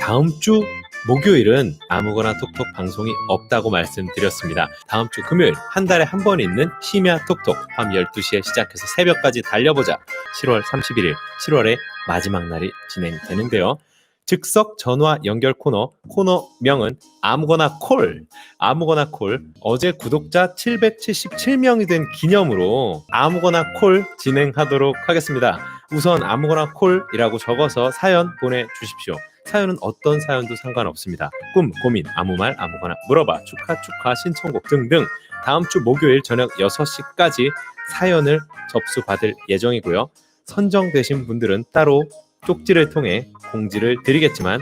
다음 주 목요일은 아무거나 톡톡 방송이 없다고 말씀드렸습니다. 다음 주 금요일 한 달에 한 번 있는 심야 톡톡 밤 12시에 시작해서 새벽까지 달려보자. 7월 31일 7월의 마지막 날이 진행되는데요. 즉석 전화 연결 코너 코너 명은 아무거나 콜 아무거나 콜 어제 구독자 777명이 된 기념으로 아무거나 콜 진행하도록 하겠습니다. 우선 아무거나 콜이라고 적어서 사연 보내주십시오. 사연은 어떤 사연도 상관없습니다. 꿈, 고민, 아무 말, 아무거나 물어봐, 축하, 축하, 신청곡 등등 다음 주 목요일 저녁 6시까지 사연을 접수받을 예정이고요. 선정되신 분들은 따로 쪽지를 통해 공지를 드리겠지만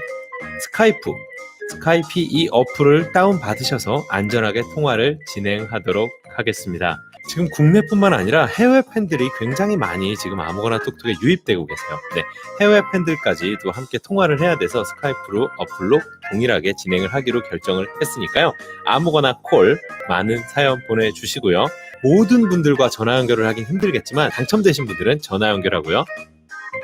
스카이프, 스카이피 이 어플을 다운받으셔서 안전하게 통화를 진행하도록 하겠습니다. 지금 국내뿐만 아니라 해외 팬들이 굉장히 많이 지금 아무거나 톡톡에 유입되고 계세요. 네, 해외 팬들까지도 함께 통화를 해야 돼서 스카이프로 어플로 동일하게 진행을 하기로 결정을 했으니까요. 아무거나 콜 많은 사연 보내주시고요. 모든 분들과 전화 연결을 하긴 힘들겠지만 당첨되신 분들은 전화 연결하고요.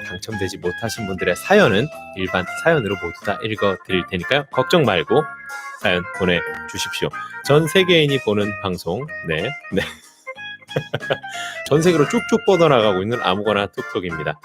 당첨되지 못하신 분들의 사연은 일반 사연으로 모두 다 읽어 드릴 테니까요. 걱정 말고 사연 보내주십시오. 전 세계인이 보는 방송, 네, 네. 전 세계로 쭉쭉 뻗어나가고 있는 아무거나 톡톡입니다.